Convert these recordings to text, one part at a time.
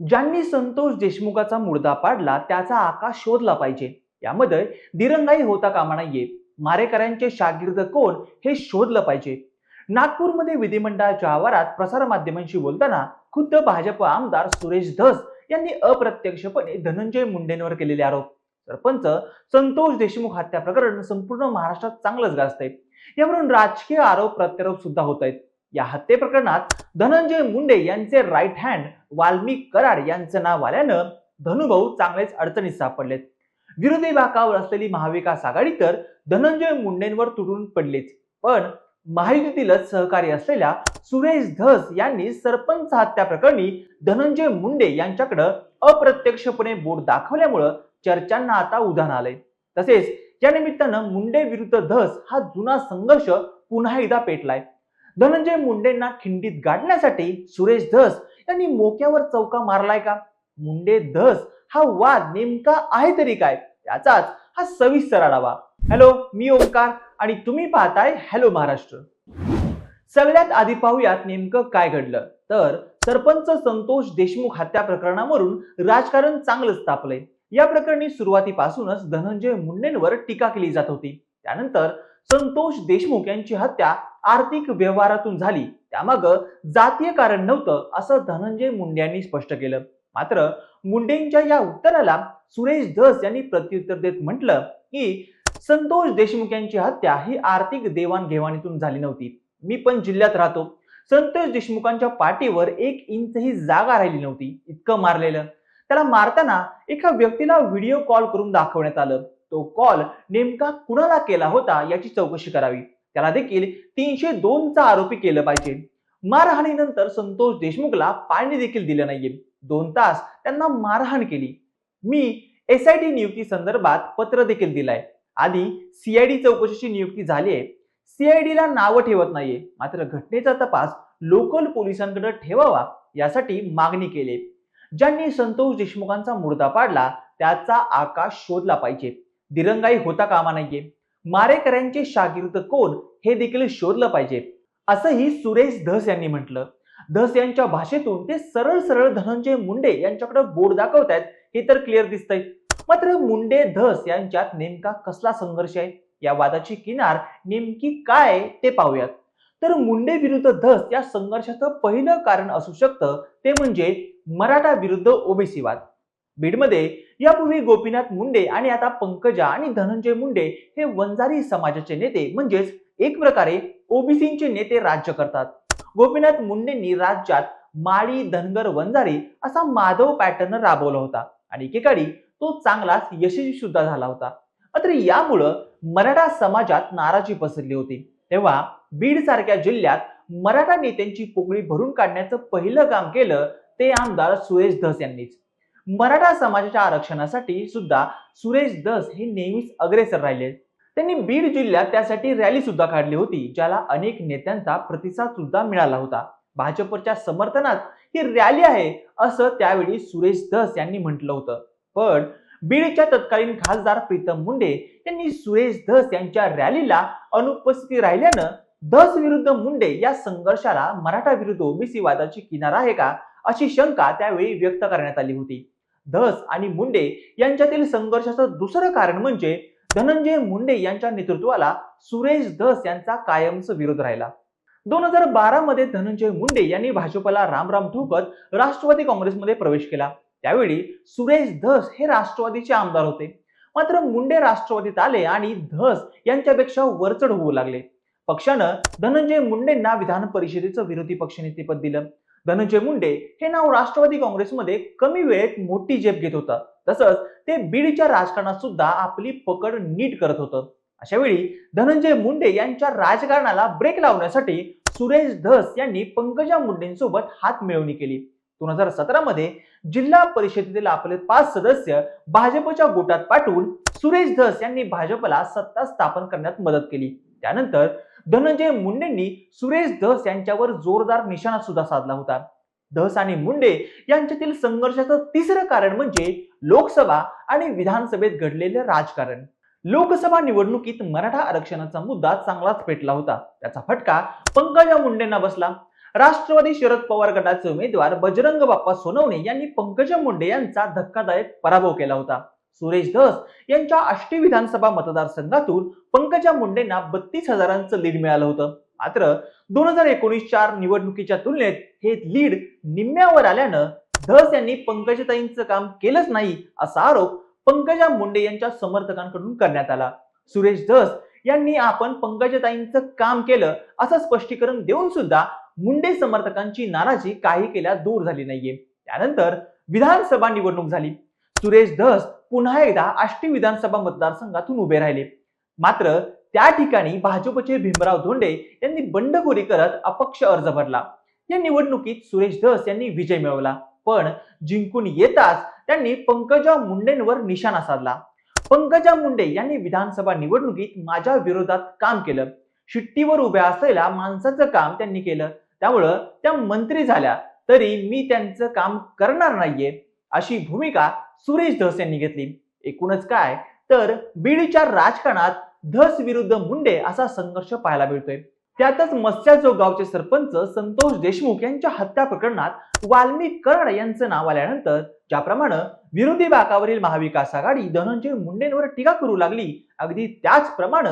ज्यांनी संतोष देशमुखाचा मुर्दा पाडला त्याचा आकाश शोधला पाहिजे. यामध्ये दिरंगाई होता कामा नाहीये मारेकऱ्यांचे शागिर्द कोण हे शोधलं पाहिजे. नागपूरमध्ये विधिमंडळाच्या आवारात प्रसारमाध्यमांशी बोलताना खुद्द भाजप आमदार सुरेश धस यांनी अप्रत्यक्षपणे धनंजय मुंडेंवर केलेले आरोप. सरपंच संतोष देशमुख हत्या प्रकरण संपूर्ण महाराष्ट्रात चांगलंच गाजतंय. यावरून राजकीय आरोप प्रत्यारोप सुद्धा होत आहेत या हत्ये प्रकरणात धनंजय मुंडे यांचे राईट हँड वाल्मिक कराड यांचं नाव आल्यानं धनुभाऊ चांगलेच अडचणीत सापडलेत. विरोधी भागावर असलेली महाविकास आघाडी तर धनंजय मुंडेंवर तुटून पडलीच. पण महायुतीतीलच सहकारी असलेल्या सुरेश धस यांनी सरपंच हत्या प्रकरणी धनंजय मुंडे यांच्याकडे अप्रत्यक्षपणे बोट दाखवल्यामुळं चर्चांना आता उधाण आलंय. तसेच या निमित्तानं मुंडे विरुद्ध धस हा जुना संघर्ष पुन्हा एकदा पेटलाय. धनंजय मुंडेंना खिंडीत गाडण्यासाठी सुरेश धस यांनी मोक्यावर चौका मारलाय का? मुंडे धस हा वाद नेमका आहे तरी काय? त्याचाच हा सविस्तर आढावा. हॅलो मी ओंकार आणि तुम्ही पाहताय हॅलो महाराष्ट्र. सगळ्यात आधी पाहूयात नेमकं काय घडलं. तर सरपंच संतोष देशमुख हत्या प्रकरणावरून राजकारण चांगलंच तापलंय या प्रकरणी सुरुवातीपासूनच धनंजय मुंडेंवर टीका केली जात होती. त्यानंतर संतोष देशमुख यांची हत्या आर्थिक व्यवहारातून झाली. त्यामाग जातीय कारण नव्हतं असं धनंजय मुंडे यांनी स्पष्ट केलं. मात्र मुंडेंच्या या उत्तराला सुरेश धस यांनी प्रत्युत्तर देत म्हटलं की संतोष देशमुख यांची हत्या ही आर्थिक देवाणघेवाणीतून झाली नव्हती. मी पण जिल्ह्यात राहतो. संतोष देशमुखांच्या पाठीवर एक इंचही जागा राहिली नव्हती. इतकं मारलेलं. त्याला मारताना एका व्यक्तीला व्हिडिओ कॉल करून दाखवण्यात आलं. तो कॉल नेमका कुणाला केला होता याची चौकशी करावी. त्याला देखील तीनशे दोनचा आरोपी केलं पाहिजे. मारहाणीनंतर संतोष देशमुखला पाणी देखील दिलं नाहीये. दोन तास त्यांना मारहाण केली. मी एस आय टी नियुक्ती संदर्भात पत्र देखील दिलंय. आधी सीआयडी चौकशीची नियुक्ती झाली आहे. सीआयडीला नावं ठेवत नाहीये. मात्र घटनेचा तपास लोकल पोलिसांकडे ठेवावा यासाठी मागणी केली ज्यांनी संतोष देशमुखांचा मुर्दा पाडला त्याचा आकाश शोधला पाहिजे. दिरंगाई होता कामा नाहीये मारेकऱ्यांचे शागिर्द कोण हे देखील शोधलं पाहिजे. असंही सुरेश धस यांनी म्हटलं. धस यांच्या भाषेतून ते सरळ सरळ धनंजय मुंडे यांच्याकडे बोर्ड दाखवतायत हे तर क्लिअर दिसतंय. मात्र मुंडे धस यांच्यात नेमका कसला संघर्ष आहे? या वादाची किनार नेमकी काय ते पाहूयात. तर मुंडे विरुद्ध धस या संघर्षाचं पहिलं कारण असू शकतं ते म्हणजे मराठा विरुद्ध ओबीसी वाद. बीडमध्ये. यापूर्वी गोपीनाथ मुंडे आणि आता पंकजा आणि धनंजय मुंडे हे वंजारी समाजाचे नेते म्हणजेच एक प्रकारे ओबीसीचे नेते राज्य करतात. गोपीनाथ मुंडेंनी राज्यात माळी धनगर वंजारी असा माधव पॅटर्न राबवला होता आणि एकेकाळी तो चांगलाच यशस्वी सुद्धा झाला होता. मात्र यामुळं मराठा समाजात नाराजी पसरली होती. तेव्हा बीड सारख्या जिल्ह्यात मराठा नेत्यांची पोकळी भरून काढण्याचं पहिलं काम केलं ते आमदार सुरेश धस यांनीच. मराठा समाजाच्या आरक्षणासाठी सुद्धा सुरेश धस हे नेहमीच अग्रेसर राहिले. त्यांनी बीड जिल्ह्यात त्यासाठी रॅली सुद्धा काढली होती ज्याला अनेक नेत्यांचा प्रतिसाद सुद्धा मिळाला होता. भाजपच्या समर्थनात ही रॅली आहे असं त्यावेळी सुरेश धस यांनी म्हटलं होतं. पण बीडच्या तत्कालीन खासदार प्रीतम मुंडे यांनी सुरेश धस यांच्या रॅलीला अनुपस्थिती राहिल्यानं धस विरुद्ध मुंडे या संघर्षाला मराठा विरुद्ध ओबीसी वादाची किनार आहे का अशी शंका त्यावेळी व्यक्त करण्यात आली होती. धस आणि मुंडे यांच्यातील संघर्षाचं दुसरं कारण म्हणजे धनंजय मुंडे यांच्या नेतृत्वाला सुरेश धस यांचा कायमच विरोध राहिला. दोन हजार बारा मध्ये धनंजय मुंडे यांनी भाजपला रामराम ठोकत राष्ट्रवादी काँग्रेसमध्ये प्रवेश केला. त्यावेळी सुरेश धस हे राष्ट्रवादीचे आमदार होते. मात्र मुंडे राष्ट्रवादीत आले आणि धस यांच्यापेक्षा वरचढ होऊ लागले. पक्षानं धनंजय मुंडेंना विधान परिषदेचं विरोधी पक्षनेतेपद दिलं. धनंजय मुंडे हे नाव राष्ट्रवादी काँग्रेसमध्ये कमी वेळेत मोठी झेप घेत होतं. तसंच ते बीडच्या राजकारणात सुद्धा आपली पकड नीट करत होतं. अशा वेळी धनंजय मुंडे यांच्या राजकारणाला ब्रेक लावण्यासाठी सुरेश धस यांनी पंकजा मुंडेंसोबत हात मिळवणी केली. दोन हजार सतरा मध्ये जिल्हा परिषदेतील आपले पाच सदस्य भाजपच्या गोटात पाठवून सुरेश धस यांनी भाजपला सत्ता स्थापन करण्यात मदत केली. त्यानंतर धनंजय मुंडेंनी सुरेश धस यांच्यावर जोरदार निशाणा सुद्धा साधला होता. धस आणि मुंडे यांच्यातील संघर्षाचं तिसरं कारण म्हणजे लोकसभा आणि विधानसभेत घडलेले राजकारण. लोकसभा निवडणुकीत मराठा आरक्षणाचा मुद्दा चांगलाच पेटला होता. त्याचा फटका पंकजा मुंडेंना बसला. राष्ट्रवादी शरद पवार गटाचे उमेदवार बजरंग बाप्पा सोनवणे यांनी पंकजा मुंडे यांचा धक्कादायक पराभव केला होता. सुरेश धस यांच्या आष्टी विधानसभा मतदारसंघातून पंकजा मुंडेंना बत्तीस हजारांचं लीड मिळालं होतं. मात्र दोन हजार एकोणीस चार निवडणुकीच्या तुलनेत हे लीड निम्म्यावर आल्यानं धस यांनी पंकजाताईंचं काम केलंच नाही असा आरोप पंकजा मुंडे यांच्या समर्थकांकडून करण्यात आला. सुरेश धस यांनी आपण पंकजाताईंचं काम केलं असं स्पष्टीकरण देऊन सुद्धा मुंडे समर्थकांची नाराजी काही केल्या दूर झाली नाहीये. त्यानंतर विधानसभा निवडणूक झाली. सुरेश धस पुन्हा एकदा आष्टी विधानसभा मतदारसंघातून उभे राहिले. मात्र त्या ठिकाणी भाजपचे भीमराव धोंडे यांनी बंडखोरी करत अपक्ष अर्ज भरला. या निवडणुकीत सुरेश धस यांनी विजय मिळवला. पण जिंकून येताच त्यांनी पंकजा मुंडेंवर निशाणा साधला. पंकजा मुंडे यांनी विधानसभा निवडणुकीत माझ्या विरोधात काम केलं. शिट्टीवर उभ्या असलेल्या माणसाचं काम त्यांनी केलं. त्यामुळं त्या मंत्री झाल्या. तरी मी त्यांचं काम करणार नाहीये. अशी भूमिका सुरेश धस यांनी घेतली. एकूणच काय? तर बीडच्या राजकारणात धस विरुद्ध मुंडे असा संघर्ष पाहायला मिळतोय. त्यातच मस्याजोग गावचे सरपंच संतोष देशमुख यांच्या हत्या प्रकरणात वाल्मी कराड यांचं नाव आल्यानंतर ज्याप्रमाणे विरोधी बाकावरील महाविकास आघाडी धनंजय मुंडेंवर टीका करू लागली अगदी त्याचप्रमाणे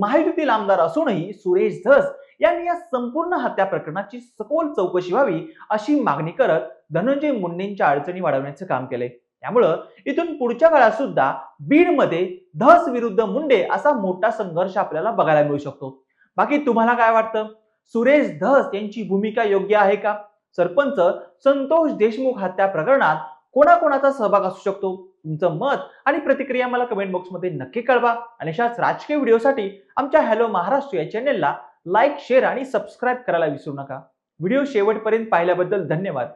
महायुतीतील आमदार असूनही सुरेश धस यांनी या संपूर्ण हत्या प्रकरणाची सखोल चौकशी व्हावी अशी मागणी करत धनंजय मुंडेंच्या अडचणी वाढवण्याचं काम केलंय. त्यामुळं इथून पुढच्या काळात सुद्धा बीडमध्ये धस विरुद्ध मुंडे असा मोठा संघर्ष आपल्याला बघायला मिळू शकतो. बाकी तुम्हाला काय वाटतं? सुरेश धस यांची भूमिका योग्य आहे का? सरपंच संतोष देशमुख हत्या प्रकरणात कोणाकोणाचा सहभाग असू शकतो? तुमचं मत आणि प्रतिक्रिया मला कमेंट बॉक्समध्ये नक्की कळवा. आणि अशाच राजकीय व्हिडिओसाठी आमच्या हॅलो महाराष्ट्र या चॅनेलला लाईक शेअर आणि सबस्क्राईब करायला विसरू नका. व्हिडिओ शेवटपर्यंत पाहिल्याबद्दल धन्यवाद.